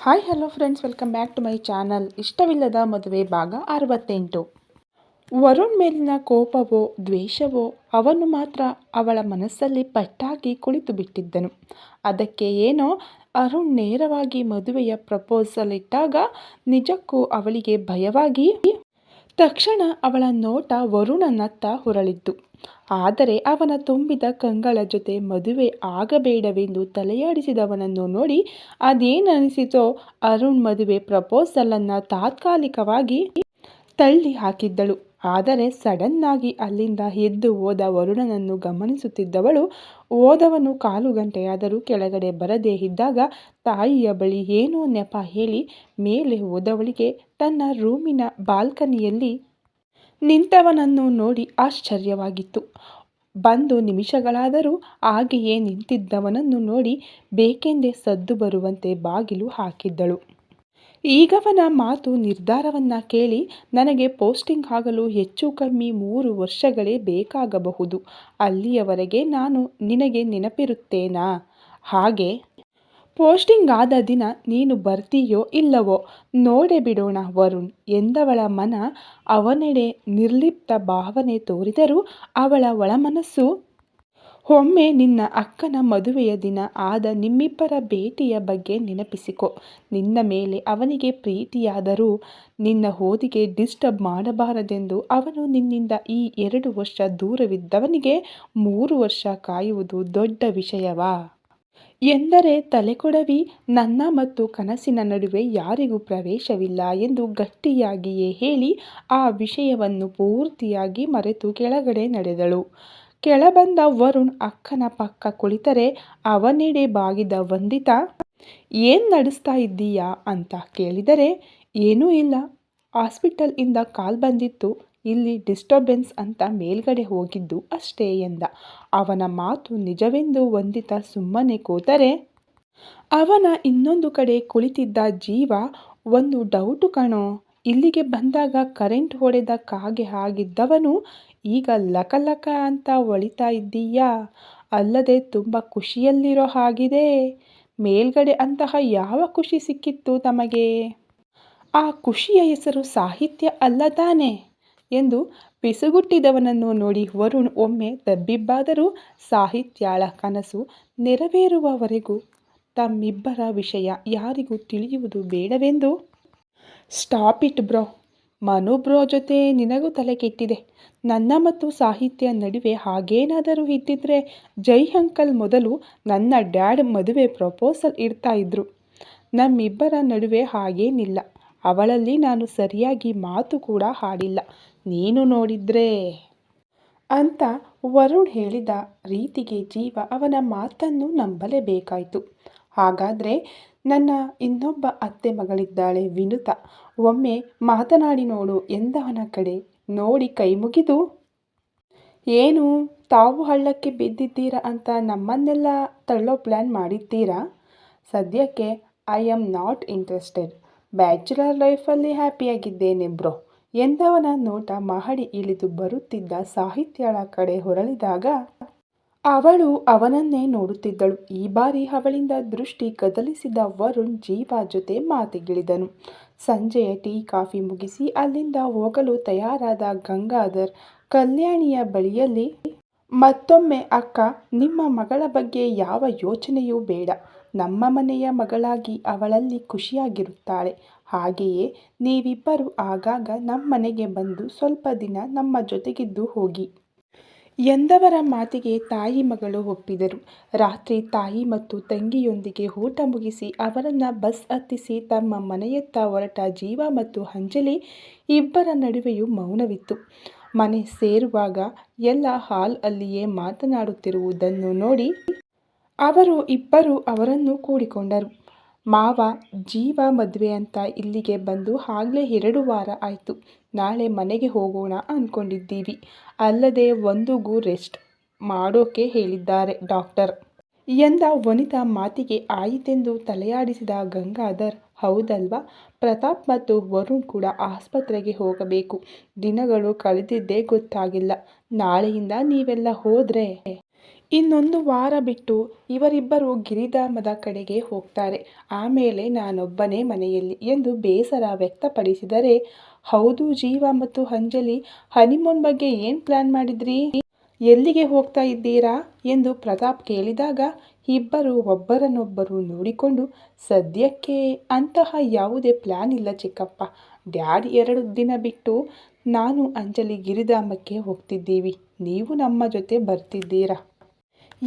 Hi hello friends welcome back to my channel ಇಷ್ಟವಿಲ್ಲದ ಮದುವೆ ಭಾಗ ಅರವತ್ತೆಂಟು. ವರುಣ್ ಮೇಲಿನ ಕೋಪವೋ, ದ್ವೇಷವೋ, ಅವನು ಮಾತ್ರ ಅವಳ ಮನಸ್ಸಲ್ಲಿ ಪಟ್ಟಾಗಿ ಕುಳಿತು ಬಿಟ್ಟಿದ್ದನು. ಅದಕ್ಕೆ ಏನೋ ಅರುಣ್ ನೇರವಾಗಿ ಮದುವೆಯ ಪ್ರಪೋಸಲ್ ಇಟ್ಟಾಗ ನಿಜಕ್ಕೂ ಅವಳಿಗೆ ಭಯವಾಗಿ ತಕ್ಷಣ ಅವಳ ನೋಟ ವರುಣನತ್ತ ಹೊರಳಿದ್ದು. ಆದರೆ ಅವನ ತುಂಬಿದ ಕಂಗಳ ಜೊತೆ ಮದುವೆ ಆಗಬೇಡವೆಂದು ತಲೆಯಾಡಿಸಿದವನನ್ನು ನೋಡಿ ಅದೇನಿಸಿತೋ ಅರುಣ್ ಮದುವೆ ಪ್ರಪೋಸಲನ್ನು ತಾತ್ಕಾಲಿಕವಾಗಿ ತಳ್ಳಿ ಹಾಕಿದ್ದಳು ಆದರೆ ಸಡನ್ನಾಗಿ ಅಲ್ಲಿಂದ ಎದ್ದು ಹೋದ ವರುಣನನ್ನು ಗಮನಿಸುತ್ತಿದ್ದವಳು ಓದವನು ಕಾಲು ಗಂಟೆಯಾದರೂ ಕೆಳಗಡೆ ಬರದೇ ಇದ್ದಾಗ ತಾಯಿಯ ಬಳಿ, ಏನೋ ನೆಪ ಹೇಳಿ. ಮೇಲೆ ಹೋದವಳಿಗೆ ತನ್ನ ರೂಮಿನ ಬಾಲ್ಕನಿಯಲ್ಲಿ ನಿಂತವನನ್ನು ನೋಡಿ ಆಶ್ಚರ್ಯವಾಗಿತ್ತು. ಬಂದು ನಿಮಿಷಗಳಾದರೂ ಹಾಗೆಯೇ ನಿಂತಿದ್ದವನನ್ನು ನೋಡಿ ಬೇಕೆಂದೇ ಸದ್ದು ಬರುವಂತೆ ಬಾಗಿಲು ಹಾಕಿದ್ದಳು. ಈಗವನ ಮಾತು ನಿರ್ಧಾರವನ್ನ ಕೇಳಿ ನನಗೆ ಪೋಸ್ಟಿಂಗ್ ಆಗಲು ಹೆಚ್ಚು ಕಮ್ಮಿ ಮೂರು ವರ್ಷಗಳೇ ಬೇಕಾಗಬಹುದು. ಅಲ್ಲಿಯವರೆಗೆ ನಾನು ನಿನಗೆ ನೆನಪಿರುತ್ತೇನಾ? ಹಾಗೆ. ಪೋಸ್ಟಿಂಗ್ ಆದ ದಿನ ನೀನು ಬರ್ತೀಯೋ ಇಲ್ಲವೋ ನೋಡೆ ಬಿಡೋಣ ವರುಣ್ ಎಂದವಳ ಮನ ಅವನೆಡೆ ನಿರ್ಲಿಪ್ತ ಭಾವನೆ ತೋರಿದರೂ ಅವಳ ಒಳಮನಸ್ಸು ಒಮ್ಮೆ ನಿನ್ನ ಅಕ್ಕನ ಮದುವೆಯ ದಿನ ಆದ ನಿಮ್ಮಿಬ್ಬರ ಭೇಟಿಯ ಬಗ್ಗೆ ನೆನಪಿಸಿಕೊ. ನಿನ್ನ ಮೇಲೆ ಅವನಿಗೆ ಪ್ರೀತಿಯಾದರೂ ನಿನ್ನ ಓದಿಗೆ ಡಿಸ್ಟರ್ಬ್ ಮಾಡಬಾರದೆಂದು ಅವನು ನಿನ್ನಿಂದ ಈ ಎರಡು ವರ್ಷ ದೂರವಿದ್ದವನಿಗೆ ಮೂರು ವರ್ಷ ಕಾಯುವುದು ದೊಡ್ಡ ವಿಷಯವಾ? ಎಂದರೆ ತಲೆಕೊಡವಿ, ನನ್ನ ಮತ್ತು ಕನಸಿನ ನಡುವೆ ಯಾರಿಗೂ ಪ್ರವೇಶವಿಲ್ಲ ಎಂದು ಗಟ್ಟಿಯಾಗಿಯೇ ಹೇಳಿ ಆ ವಿಷಯವನ್ನು ಪೂರ್ತಿಯಾಗಿ ಮರೆತು ಕೆಳಗಡೆ ನಡೆದಳು. ಕೆಳಬಂದ ವರುಣ್ ಅಕ್ಕನ ಪಕ್ಕ ಕುಳಿತರೆ ಅವನೆಡೆ ಬಾಗಿದ ವಂದಿತ, ಏನ್ ನಡೆಸ್ತಾ ಇದ್ದೀಯಾ? ಅಂತ ಕೇಳಿದರೆ, ಏನೂ ಇಲ್ಲ. ಹಾಸ್ಪಿಟಲ್ ಇಂದ ಕಾಲ್ ಬಂದಿತ್ತು. ಇಲ್ಲಿ ಡಿಸ್ಟರ್ಬೆನ್ಸ್ ಅಂತ ಮೇಲ್ಗಡೆ ಹೋಗಿದ್ದು ಅಷ್ಟೇ ಎಂದ. ಅವನ ಮಾತು ನಿಜವೆಂದು ವಂದಿತ ಸುಮ್ಮನೆ ಕೂತರೆ, ಅವನ ಇನ್ನೊಂದು ಕಡೆ ಕುಳಿತಿದ್ದ ಜೀವ ಒಂದು ಡೌಟು ಕಣೋ. ಇಲ್ಲಿಗೆ ಬಂದಾಗ ಕರೆಂಟ್ ಹೊಡೆದ ಕಾಗೆ ಆಗಿದ್ದವನು ಈಗ ಲಕ ಅಂತ ಒಳಿತಾ ಇದ್ದೀಯಾ? ಅಲ್ಲದೆ ತುಂಬ ಖುಷಿಯಲ್ಲಿರೋ ಹಾಗಿದೆ. ಮೇಲ್ಗಡೆ ಅಂತಹ ಯಾವ ಖುಷಿ ಸಿಕ್ಕಿತ್ತು ತಮಗೆ? ಆ ಖುಷಿಯ ಹೆಸರು ಸಾಹಿತ್ಯ ಅಲ್ಲ ತಾನೆ? ಎಂದು ಪಿಸುಗುಟ್ಟಿದವನನ್ನು ನೋಡಿ ವರುಣ್ ಒಮ್ಮೆ ತಬ್ಬಿಬ್ಬಾದರೂ ಸಾಹಿತ್ಯಾಳ ಕನಸು ನೆರವೇರುವವರೆಗೂ ತಮ್ಮಿಬ್ಬರ ವಿಷಯ ಯಾರಿಗೂ ತಿಳಿಯುವುದು ಬೇಡವೆಂದು? Stop it bro. Manu bro ಜೊತೆ ನಿನಗೂ ತಲೆ ಕೆಟ್ಟಿದೆ ನನ್ನ ಮತ್ತು ಸಾಹಿತ್ಯ ನಡುವೆ ಹಾಗೇನಾದರೂ ಇದ್ದಿದ್ರೆ ಜೈ ಅಂಕಲ್ ಮೊದಲು ನನ್ನ ಡ್ಯಾಡ್ ಮದುವೆ ಪ್ರಪೋಸಲ್ ಇಡ್ತಾ ಇದ್ರು. ನಮ್ಮಿಬ್ಬರ ನಡುವೆ ಹಾಗೇನಿಲ್ಲ. ಅವಳಲ್ಲಿ ನಾನು ಸರಿಯಾಗಿ ಮಾತು ಕೂಡ ಹಾಡಿಲ್ಲ. ನೀನು ನೋಡಿದ್ರೆ. ಅಂತ ವರುಣ್ ಹೇಳಿದ ರೀತಿಗೆ ಜೀವ ಅವನ ಮಾತನ್ನು ನಂಬಲೇಬೇಕಾಯಿತು. ಹಾಗಾದರೆ ನನ್ನ ಇನ್ನೊಬ್ಬ ಅತ್ತೆ ಮಗಳಿದ್ದಾಳೆ ವಿನುತ. ಒಮ್ಮೆ ಮಾತನಾಡಿ ನೋಡು ಎಂದವನ ಕಡೆ. ನೋಡಿ ಕೈ ಮುಗಿದು. ಏನು, ತಾವು ಹಳ್ಳಕ್ಕೆ ಬಿದ್ದಿದ್ದೀರಾ ಅಂತ ನಮ್ಮನ್ನೆಲ್ಲ ತಳ್ಳೋ ಪ್ಲ್ಯಾನ್ ಮಾಡಿದ್ದೀರಾ? ಸದ್ಯಕ್ಕೆ I am not interested. Bachelor ಲೈಫಲ್ಲಿ ಹ್ಯಾಪಿಯಾಗಿದ್ದೇನೆ ಬ್ರೋ. ಎಂದವನ ನೋಟ ಮಹಡಿ ಇಳಿದು ಬರುತ್ತಿದ್ದ ಸಾಹಿತ್ಯಳ ಕಡೆ ಹೊರಳಿದಾಗ ಅವಳು ಅವನನ್ನೇ ನೋಡುತ್ತಿದ್ದಳು. ಈ ಬಾರಿ ಅವಳಿಂದ ದೃಷ್ಟಿ ಕದಲಿಸಿದ ವರುಣ್ ಜೀವ ಜೊತೆ ಮಾತಿಗಿಳಿದನು. ಸಂಜೆಯ ಟೀ, ಕಾಫಿ ಮುಗಿಸಿ ಅಲ್ಲಿಂದ ಹೋಗಲು ತಯಾರಾದ ಗಂಗಾಧರ್ ಕಲ್ಯಾಣಿಯ ಬಳಿಯಲ್ಲಿ, ಮತ್ತೊಮ್ಮೆ, ಅಕ್ಕ, ನಿಮ್ಮ ಮಗಳ ಬಗ್ಗೆ ಯಾವ ಯೋಚನೆಯೂ ಬೇಡ. ನಮ್ಮ ಮನೆಯ ಮಗಳಾಗಿ ಅವಳಲ್ಲಿ ಖುಷಿಯಾಗಿರುತ್ತಾಳೆ. ಹಾಗೆಯೇ ನೀವಿಬ್ಬರು ಆಗಾಗ ನಮ್ಮನೆಗೆ ಬಂದು ಸ್ವಲ್ಪ ದಿನ ನಮ್ಮ ಜೊತೆಗಿದ್ದು ಹೋಗಿ. ಎಂದವರ ಮಾತಿಗೆ ತಾಯಿ ಮಗಳು ಒಪ್ಪಿದರು. ರಾತ್ರಿ ತಾಯಿ ಮತ್ತು ತಂಗಿಯೊಂದಿಗೆ ಊಟ ಮುಗಿಸಿ ಅವರನ್ನು ಬಸ್ ಹತ್ತಿಸಿ ತಮ್ಮ ಮನೆಯತ್ತ ಹೊರಟ ಜೀವ ಮತ್ತು ಅಂಜಲಿ ಇಬ್ಬರ ನಡುವೆಯೂ ಮೌನವಿತ್ತು. ಮನೆ ಸೇರುವಾಗ ಎಲ್ಲ ಹಾಲ್ ಅಲ್ಲಿಯೇ ಮಾತನಾಡುತ್ತಿರುವುದನ್ನು ನೋಡಿ ಅವರು ಇಬ್ಬರು ಅವರನ್ನು ಕೂಡಿಕೊಂಡರು. ಮಾವ, ಜೀವ ಮದುವೆ ಅಂತ ಇಲ್ಲಿಗೆ ಬಂದು ಆಗಲೇ ಎರಡು ವಾರ ಆಯಿತು. ನಾಳೆ ಮನೆಗೆ ಹೋಗೋಣ ಅಂದ್ಕೊಂಡಿದ್ದೀವಿ ಅಲ್ಲದೆ ಒಂದುಗೂ ರೆಸ್ಟ್ ಮಾಡೋಕೆ ಹೇಳಿದ್ದಾರೆ ಡಾಕ್ಟರ್. ಎಂದ ವನಿತಾ ಮಾತಿಗೆ ಆಯಿತೆಂದು ತಲೆಯಾಡಿಸಿದ ಗಂಗಾಧರ್, ಹೌದಲ್ವಾ? ಪ್ರತಾಪ್ ಮತ್ತು ವರುಣ್ ಕೂಡ ಆಸ್ಪತ್ರೆಗೆ ಹೋಗಬೇಕು. ದಿನಗಳು ಕಳೆದಿದ್ದೇ ಗೊತ್ತಾಗಿಲ್ಲ. ನಾಳೆಯಿಂದ ನೀವೆಲ್ಲ ಹೋದರೆ ಇನ್ನೊಂದು ವಾರ ಬಿಟ್ಟು ಇವರಿಬ್ಬರು ಗಿರಿಧಾಮದ ಕಡೆಗೆ ಹೋಗ್ತಾರೆ. ಆಮೇಲೆ ನಾನೊಬ್ಬನೇ ಮನೆಯಲ್ಲಿ ಎಂದು ಬೇಸರ ವ್ಯಕ್ತಪಡಿಸಿದರೆ, ಹೌದು ಜೀವ ಮತ್ತು ಅಂಜಲಿ, ಹನಿಮೂನ್ ಬಗ್ಗೆ ಏನು ಪ್ಲಾನ್ ಮಾಡಿದ್ರಿ? ಎಲ್ಲಿಗೆ ಹೋಗ್ತಾ ಇದ್ದೀರಾ? ಎಂದು ಪ್ರತಾಪ್ ಕೇಳಿದಾಗ ಇಬ್ಬರು ಒಬ್ಬರನ್ನೊಬ್ಬರು ನೋಡಿಕೊಂಡು, ಸದ್ಯಕ್ಕೆ ಅಂತಹ ಯಾವುದೇ ಪ್ಲಾನ್ ಇಲ್ಲ ಚಿಕ್ಕಪ್ಪ. ಡ್ಯಾಡ್ ಎರಡು ದಿನ ಬಿಟ್ಟು ನಾನು ಅಂಜಲಿ ಗಿರಿಧಾಮಕ್ಕೆ ಹೋಗ್ತಿದ್ದೀವಿ. ನೀವು ನಮ್ಮ ಜೊತೆ ಬರ್ತಿದ್ದೀರಾ?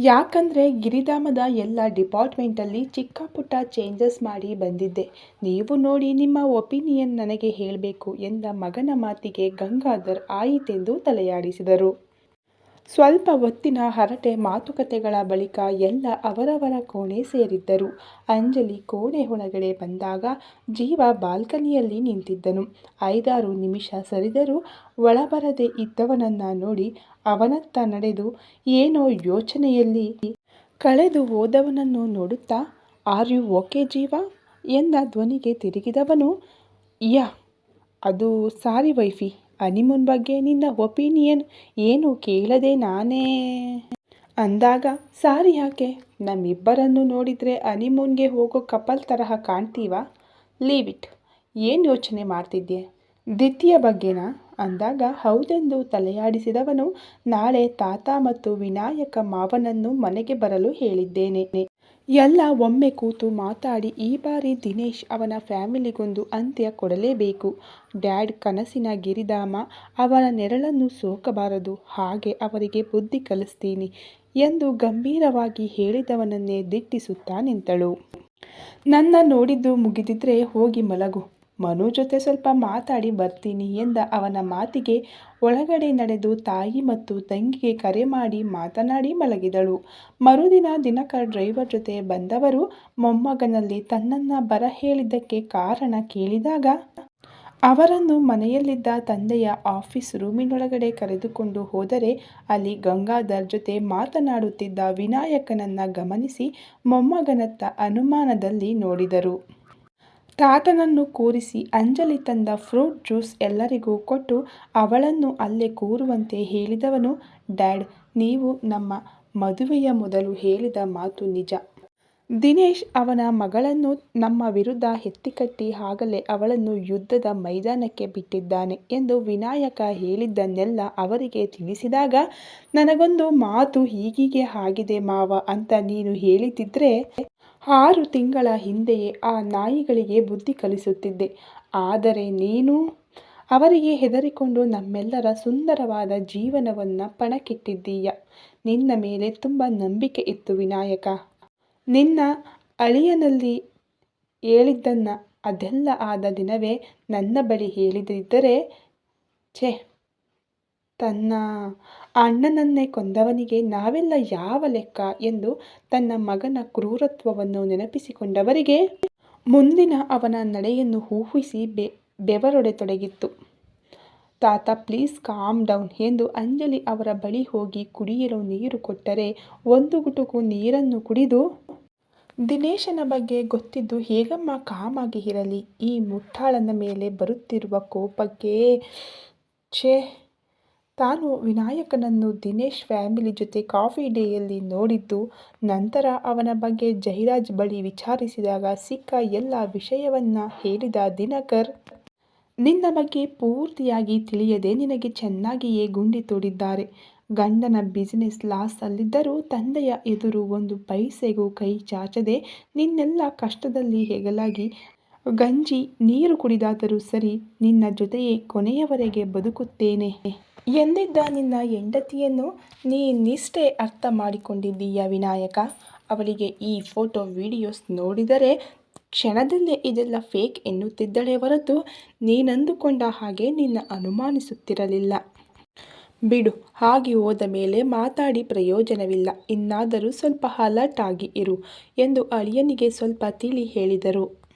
ಯಾಕಂದರೆ ಗಿರಿಧಾಮದ ಎಲ್ಲ ಡಿಪಾರ್ಟ್ಮೆಂಟಲ್ಲಿ ಚಿಕ್ಕ ಪುಟ್ಟ ಚೇಂಜಸ್ ಮಾಡಿ ಬಂದಿದ್ದೆ. ನೀವು ನೋಡಿ ನಿಮ್ಮ ಒಪಿನಿಯನ್ ನನಗೆ ಹೇಳಬೇಕು ಎಂದ ಮಗನ ಮಾತಿಗೆ ಗಂಗಾಧರ್ ಆಯಿತೆಂದು ತಲೆಯಾಡಿಸಿದರು. ಸ್ವಲ್ಪ ಹೊತ್ತಿನ ಹರಟೆ ಮಾತುಕತೆಗಳ ಬಳಿಕ ಎಲ್ಲ ಅವರವರ ಕೋಣೆ ಸೇರಿದ್ದರು. ಅಂಜಲಿ ಕೋಣೆ ಒಳಗಡೆ ಬಂದಾಗ ಜೀವ ಬಾಲ್ಕನಿಯಲ್ಲಿ ನಿಂತಿದ್ದನು. ಐದಾರು ನಿಮಿಷ ಸರಿದರೂ ಒಳಬರದೆ ಇದ್ದವನನ್ನ ನೋಡಿ ಅವನತ್ತ ನಡೆದು, ಏನೋ ಯೋಚನೆಯಲ್ಲಿ ಕಳೆದು ಹೋದವನನ್ನು ನೋಡುತ್ತಾ? ಆರ್ ಯು ಓಕೆ ಜೀವ ಎಂದ ಧ್ವನಿಗೆ ತಿರುಗಿದವನು, ಯಾ, ಅದು ಸಾರಿ ವೈಫಿ. ಹನಿಮೂನ್ ಬಗ್ಗೆ ನಿನ್ನ ಒಪಿನಿಯನ್ ಏನು ಕೇಳದೆ ನಾನೇ ಅಂದಾಗ, ಸಾರಿ ಯಾಕೆ? ನಮ್ಮಿಬ್ಬರನ್ನು ನೋಡಿದರೆ ಹನಿಮೂನ್ಗೆ ಹೋಗೋ ಕಪಲ್ ತರಹ ಕಾಣ್ತೀವಾ? ಲೀವ್ ಇಟ್ ಏನು ಯೋಚನೆ ಮಾಡ್ತಿದ್ದೆ ದ್ವಿತೀಯ ಬಗ್ಗೆನಾ ಅಂದಾಗ, ಹೌದೆಂದು ತಲೆಯಾಡಿಸಿದವನು ನಾಳೆ ತಾತ ಮತ್ತು ವಿನಾಯಕ ಮಾವನನ್ನು ಮನೆಗೆ ಬರಲು ಹೇಳಿದ್ದೇನೆ. ಎಲ್ಲ ಒಮ್ಮೆ ಕೂತು ಮಾತಾಡಿ ಈ ಬಾರಿ ದಿನೇಶ್ ಅವನ ಫ್ಯಾಮಿಲಿಗೊಂದು ಅಂತ್ಯ ಕೊಡಲೇಬೇಕು. ಡ್ಯಾಡ್ ಕನಸಿನ ಗಿರಿಧಾಮ, ಅವರ ನೆರಳನ್ನು ಸೋಕಬಾರದು, ಹಾಗೆ ಅವರಿಗೆ ಬುದ್ಧಿ ಕಲಿಸ್ತೀನಿ ಎಂದು ಗಂಭೀರವಾಗಿ ಹೇಳಿದವನನ್ನೇ ದಿಟ್ಟಿಸುತ್ತಾ ನಿಂತಳು. ನನ್ನ ನೋಡಿದ್ದು ಮುಗಿದಿದ್ರೆ ಹೋಗಿ ಮಲಗು. ಮನು ಜೊತೆ ಸ್ವಲ್ಪ ಮಾತಾಡಿ ಬರ್ತೀನಿ ಎಂದ ಅವನ ಮಾತಿಗೆ ಒಳಗಡೆ ನಡೆದು ತಾಯಿ ಮತ್ತು ತಂಗಿಗೆ ಕರೆ ಮಾಡಿ ಮಾತನಾಡಿ ಮಲಗಿದಳು. ಮರುದಿನ ದಿನಕರ್ ಡ್ರೈವರ್ ಜೊತೆ ಬಂದವರು. ಮೊಮ್ಮಗನಲ್ಲಿ ತನ್ನನ್ನು ಬರ ಹೇಳಿದ್ದಕ್ಕೆ ಕಾರಣ ಕೇಳಿದಾಗ ಅವರನ್ನು ಮನೆಯಲ್ಲಿದ್ದ ತಂದೆಯ ಆಫೀಸ್ ರೂಮಿನೊಳಗಡೆ ಕರೆದುಕೊಂಡು ಹೋದರೆ ಅಲ್ಲಿ ಗಂಗಾಧರ್ ಜೊತೆ ಮಾತನಾಡುತ್ತಿದ್ದ ವಿನಾಯಕನನ್ನ ಗಮನಿಸಿ ಮೊಮ್ಮಗನತ್ತ ಅನುಮಾನದಲ್ಲಿ ನೋಡಿದರು. ತಾತನನ್ನು ಕೂರಿಸಿ ಅಂಜಲಿ ತಂದ ಫ್ರೂಟ್ ಜ್ಯೂಸ್ ಎಲ್ಲರಿಗೂ ಕೊಟ್ಟು ಅವಳನ್ನು ಅಲ್ಲೇ ಕೂರುವಂತೆ ಹೇಳಿದವನು, ಡ್ಯಾಡ್, ನೀವು ನಮ್ಮ ಮದುವೆಯ ಮೊದಲು ಹೇಳಿದ ಮಾತು ನಿಜ. ದಿನೇಶ್ ಅವನ ಮಗಳನ್ನು ನಮ್ಮ ವಿರುದ್ಧ ಎತ್ತಿಕಟ್ಟಿ ಆಗಲೇ ಅವಳನ್ನು ಯುದ್ಧದ ಮೈದಾನಕ್ಕೆ ಬಿಟ್ಟಿದ್ದಾನೆ ಎಂದು ವಿನಾಯಕ ಹೇಳಿದ್ದನ್ನೆಲ್ಲ ಅವರಿಗೆ ತಿಳಿಸಿದಾಗ, ನನಗೊಂದು ಮಾತು ಹೀಗೀಗೆ ಆಗಿದೆ ಮಾವ ಅಂತ ನೀನು ಹೇಳಿದ್ದಿದ್ರೆ ಆರು ತಿಂಗಳ ಹಿಂದೆಯೇ ಆ ನಾಯಿಗಳಿಗೆ ಬುದ್ಧಿ ಕಲಿಸುತ್ತಿದ್ದೆ. ಆದರೆ ನೀನು? ಅವರಿಗೆ ಹೆದರಿಕೊಂಡು ನಮ್ಮೆಲ್ಲರ ಸುಂದರವಾದ ಜೀವನವನ್ನು ಪಣಕ್ಕಿಟ್ಟಿದ್ದೀಯ. ನಿನ್ನ ಮೇಲೆ ತುಂಬ ನಂಬಿಕೆ ಇತ್ತು ವಿನಾಯಕ. ನಿನ್ನ ಅಳಿಯನಲ್ಲಿ ಹೇಳಿದ್ದನ್ನು ಅದೆಲ್ಲ ಆದ ದಿನವೇ ನನ್ನ ಬಳಿ ಹೇಳಿದಿದ್ದರೆ ಛೆ, ತನ್ನ ಅಣ್ಣನನ್ನೇ ಕೊಂದವನಿಗೆ ನಾವೆಲ್ಲ ಯಾವ ಲೆಕ್ಕ ಎಂದು ತನ್ನ ಮಗನ ಕ್ರೂರತ್ವವನ್ನು ನೆನಪಿಸಿಕೊಂಡವರಿಗೆ ಮುಂದಿನ ಅವನ ನಡೆಯನ್ನು ಊಹಿಸಿ ಬೆ, ಬೆವರೊಡೆತೊಡಗಿತ್ತು. ತಾತ, ಪ್ಲೀಸ್ ಕಾಮ್ ಡೌನ್ ಎಂದು ಅಂಜಲಿ ಅವರ ಬಳಿ ಹೋಗಿ ಕುಡಿಯಲು ನೀರು ಕೊಟ್ಟರೆ ಒಂದು ಗುಟುಕು ನೀರನ್ನು ಕುಡಿದು, ದಿನೇಶನ ಬಗ್ಗೆ ಗೊತ್ತಿದ್ದು ಹೇಗಮ್ಮ ಕಾಮಾಗಿ ಇರಲಿ? ಈ ಮುಟ್ಟಾಳನ ಮೇಲೆ ಬರುತ್ತಿರುವ ಕೋಪಕ್ಕೆ ಛೇ ತಾನು ವಿನಾಯಕನನ್ನು ದಿನೇಶ್ ಫ್ಯಾಮಿಲಿ ಜೊತೆ ಕಾಫಿ ಡೇಯಲ್ಲಿ ನೋಡಿದ್ದು, ನಂತರ ಅವನ ಬಗ್ಗೆ ಜಯರಾಜ್ ಬಳಿ ವಿಚಾರಿಸಿದಾಗ ಸಿಕ್ಕ ಎಲ್ಲ ವಿಷಯವನ್ನ ಹೇಳಿದ ದಿನಕರ್, ನಿನ್ನ ಬಗ್ಗೆ ಪೂರ್ತಿಯಾಗಿ ತಿಳಿಯದೆ ನಿನಗೆ ಚೆನ್ನಾಗಿಯೇ ಗುಂಡಿ ತೋಡಿದ್ದಾರೆ. ಗಂಡನ ಬಿಸಿನೆಸ್ ಲಾಸ್ ಅಲ್ಲಿದ್ದರೂ ತಂದೆಯ ಎದುರು ಒಂದು ಪೈಸೆಗೂ ಕೈ ಚಾಚದೆ ನಿನ್ನೆಲ್ಲ ಕಷ್ಟದಲ್ಲಿ ಹೆಗಲಾಗಿ, ಗಂಜಿ ನೀರು ಕುಡಿದಾದರೂ ಸರಿ ನಿನ್ನ ಜೊತೆಯೇ ಕೊನೆಯವರೆಗೆ ಬದುಕುತ್ತೇನೆ. ಎಂದಿದ್ದ ನಿನ್ನ ಹೆಂಡತಿಯನ್ನು ನೀನಿಷ್ಟೇ ಅರ್ಥ ಮಾಡಿಕೊಂಡಿದ್ದೀಯ ವಿನಾಯಕ? ಅವಳಿಗೆ ಈ ಫೋಟೋ, ವಿಡಿಯೋಸ್ ನೋಡಿದರೆ ಕ್ಷಣದಲ್ಲೇ ಇದೆಲ್ಲ ಫೇಕ್ ಎನ್ನುತ್ತಿದ್ದಳೆ ಹೊರತು ನೀನಂದುಕೊಂಡ ಹಾಗೆ ನಿನ್ನ ಅನುಮಾನಿಸುತ್ತಿರಲಿಲ್ಲ. ಬಿಡು, ಹಾಗೆ ಹೋದ ಮೇಲೆ ಮಾತಾಡಿ ಪ್ರಯೋಜನವಿಲ್ಲ. ಇನ್ನಾದರೂ ಸ್ವಲ್ಪ ಅಲರ್ಟ್ ಆಗಿ ಇರು ಎಂದು ಅಳಿಯನಿಗೆ ಸ್ವಲ್ಪ ತಿಳಿ ಹೇಳಿದರು.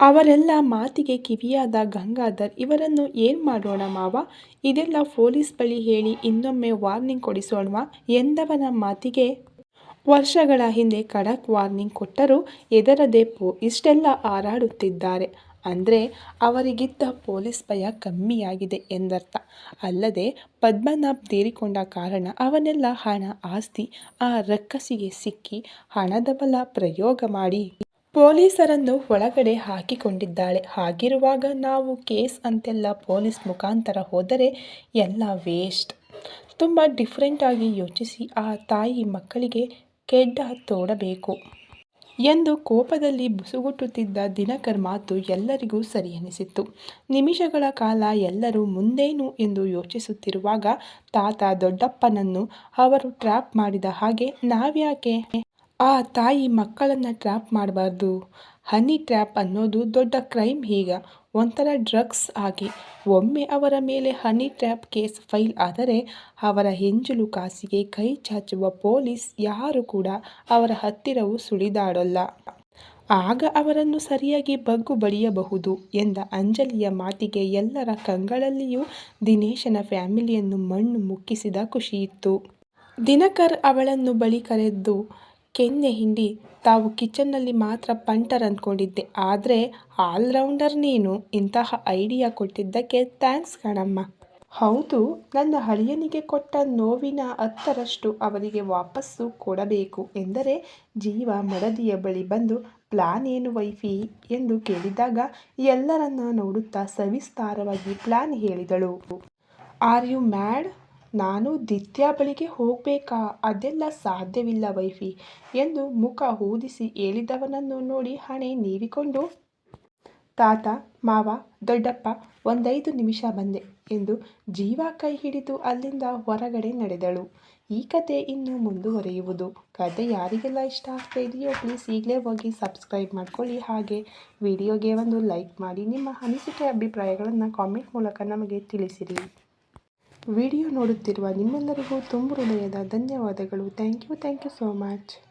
ಅವರೆಲ್ಲ ಮಾತಿಗೆ ಕಿವಿಯಾದ ಗಂಗಾಧರ್, ಇವರನ್ನು ಏನು ಮಾಡೋಣ ಮಾವ? ಇದೆಲ್ಲ ಪೊಲೀಸ್ ಬಳಿ ಹೇಳಿ ಇನ್ನೊಮ್ಮೆ ವಾರ್ನಿಂಗ್ ಕೊಡಿಸೋಣವಾ? ಎಂದವನ ಮಾತಿಗೆ ವರ್ಷಗಳ ಹಿಂದೆ ಖಡಕ್ ವಾರ್ನಿಂಗ್ ಕೊಟ್ಟರೂ ಎದರದೆ ಪೋ, ಇಷ್ಟೆಲ್ಲ ಹಾರಾಡುತ್ತಿದ್ದಾರೆ. ಅಂದರೆ ಅವರಿಗಿದ್ದ ಪೊಲೀಸ್ ಭಯ ಕಮ್ಮಿಯಾಗಿದೆ ಎಂದರ್ಥ. ಅಲ್ಲದೆ ಪದ್ಮನಾಭ್ ತೀರಿಕೊಂಡ ಕಾರಣ ಅವನೆಲ್ಲ ಹಣ ಆಸ್ತಿ, ಆ ರಕ್ಕಸಿಗೆ ಸಿಕ್ಕಿ ಹಣದ ಬಲ ಪ್ರಯೋಗ ಮಾಡಿ ಪೊಲೀಸರನ್ನು ಒಳಗಡೆ ಹಾಕಿಕೊಂಡಿದ್ದಾಳೆ. ಹಾಗಿರುವಾಗ ನಾವು ಕೇಸ್ ಅಂತೆಲ್ಲ ಪೊಲೀಸ್ ಮುಖಾಂತರ ಹೋದರೆ ಎಲ್ಲ ವೇಸ್ಟ್. ತುಂಬ ಡಿಫ್ರೆಂಟಾಗಿ ಯೋಚಿಸಿ ಆ ತಾಯಿ ಮಕ್ಕಳಿಗೆ ಕೆಡ್ಡ ತೋಡಬೇಕು ಎಂದು ಕೋಪದಲ್ಲಿ ಬುಸುಗುಟ್ಟುತ್ತಿದ್ದ ದಿನಕರ್ ಮಾತು ಎಲ್ಲರಿಗೂ ಸರಿ ಎನಿಸಿತ್ತು ನಿಮಿಷಗಳ ಕಾಲ ಎಲ್ಲರೂ ಮುಂದೇನು ಎಂದು ಯೋಚಿಸುತ್ತಿರುವಾಗ ತಾತ ದೊಡ್ಡಪ್ಪನನ್ನು ಅವರು ಟ್ರ್ಯಾಪ್ ಮಾಡಿದ ಹಾಗೆ ನಾವ್ಯಾಕೆ ಆ ತಾಯಿ ಮಕ್ಕಳನ್ನು ಟ್ರ್ಯಾಪ್ ಮಾಡಬಾರ್ದು. ಹನಿ ಟ್ರ್ಯಾಪ್ ಅನ್ನೋದು ದೊಡ್ಡ ಕ್ರೈಮ್ ಈಗ. ಒಂಥರ ಡ್ರಗ್ಸ್ ಆಗಿ. ಒಮ್ಮೆ ಅವರ ಮೇಲೆ ಹನಿ ಟ್ರ್ಯಾಪ್ ಕೇಸ್ ಫೈಲ್ ಆದರೆ ಅವರ ಹೆಂಜಲು ಕಾಸಿಗೆ ಕೈ ಚಾಚುವ ಪೊಲೀಸ್ ಯಾರು ಕೂಡ ಅವರ ಹತ್ತಿರವೂ ಸುಳಿದಾಡೋಲ್ಲ. ಆಗ ಅವರನ್ನು ಸರಿಯಾಗಿ ಬಗ್ಗು ಬಡಿಯಬಹುದು ಎಂದ ಅಂಜಲಿಯ ಮಾತಿಗೆ ಎಲ್ಲರ ಕಂಗಳಲ್ಲಿಯೂ ದಿನೇಶನ ಫ್ಯಾಮಿಲಿಯನ್ನು ಮಣ್ಣು ಮುಕ್ಕಿಸಿದ ಖುಷಿಯಿತ್ತು ದಿನಕರ್ ಅವಳನ್ನು ಬಳಿ ಕರೆದು ಕೆನ್ನೆ ಹಿಂಡಿ, ತಾವು ಕಿಚನ್ನಲ್ಲಿ ಮಾತ್ರ ಪಂಟರ್ ಅಂದ್ಕೊಂಡಿದ್ದೆ. ಆದರೆ ಆಲ್ರೌಂಡರ್ ನೀನು ಇಂತಹ ಐಡಿಯಾ ಕೊಟ್ಟಿದ್ದಕ್ಕೆ ಥ್ಯಾಂಕ್ಸ್ ಕಣಮ್ಮ. ಹೌದು, ನನ್ನ ಹಳಿಯನಿಗೆ ಕೊಟ್ಟ ನೋವಿನ ಹತ್ತರಷ್ಟು ಅವರಿಗೆ ವಾಪಸ್ಸು ಕೊಡಬೇಕು ಎಂದರೆ ಜೀವ ಮಡದಿಯ ಬಳಿ ಬಂದು ಪ್ಲಾನ್ ಏನು ವೈಫಿ ಎಂದು ಕೇಳಿದಾಗ ಎಲ್ಲರನ್ನ ನೋಡುತ್ತಾ ಸವಿಸ್ತಾರವಾಗಿ ಪ್ಲಾನ್ ಹೇಳಿದಳು. Are you mad? ನಾನು ದಿತ್ಯಾ ಬಳಿಗೆ ಹೋಗಬೇಕಾ? ಅದೆಲ್ಲ ಸಾಧ್ಯವಿಲ್ಲ ವೈಫಿ ಎಂದು ಮುಖ ಊದಿಸಿ ಹೇಳಿದವನನ್ನು ನೋಡಿ ಹಣೆ ನೀವಿಕೊಂಡು, ತಾತ, ಮಾವ, ದೊಡ್ಡಪ್ಪ, ಒಂದೈದು ನಿಮಿಷ ಬಂದೆ ಎಂದು ಜೀವ ಕೈ ಹಿಡಿದು ಅಲ್ಲಿಂದ ಹೊರಗಡೆ ನಡೆದಳು. ಈ ಕತೆ ಇನ್ನು ಮುಂದುವರಿಯುವುದು. ಕತೆ ಯಾರಿಗೆಲ್ಲ ಇಷ್ಟ ಆಗ್ತಾ ಇದೆಯೋ ಪ್ಲೀಸ್ ಈಗಲೇ ಹೋಗಿ ಸಬ್ಸ್ಕ್ರೈಬ್ ಮಾಡ್ಕೊಳ್ಳಿ. ಹಾಗೆ ವಿಡಿಯೋಗೆ ಒಂದು ಲೈಕ್ ಮಾಡಿ. ನಿಮ್ಮ ಅನಿಸಿಕೆ, ಅಭಿಪ್ರಾಯಗಳನ್ನು ಕಾಮೆಂಟ್ ಮೂಲಕ ನಮಗೆ ತಿಳಿಸಿರಿ. ವಿಡಿಯೋ ನೋಡುತ್ತಿರುವ ನಿಮ್ಮೆಲ್ಲರಿಗೂ ತುಂಬು ಹೃದಯದ ಧನ್ಯವಾದಗಳು. Thank you thank you so much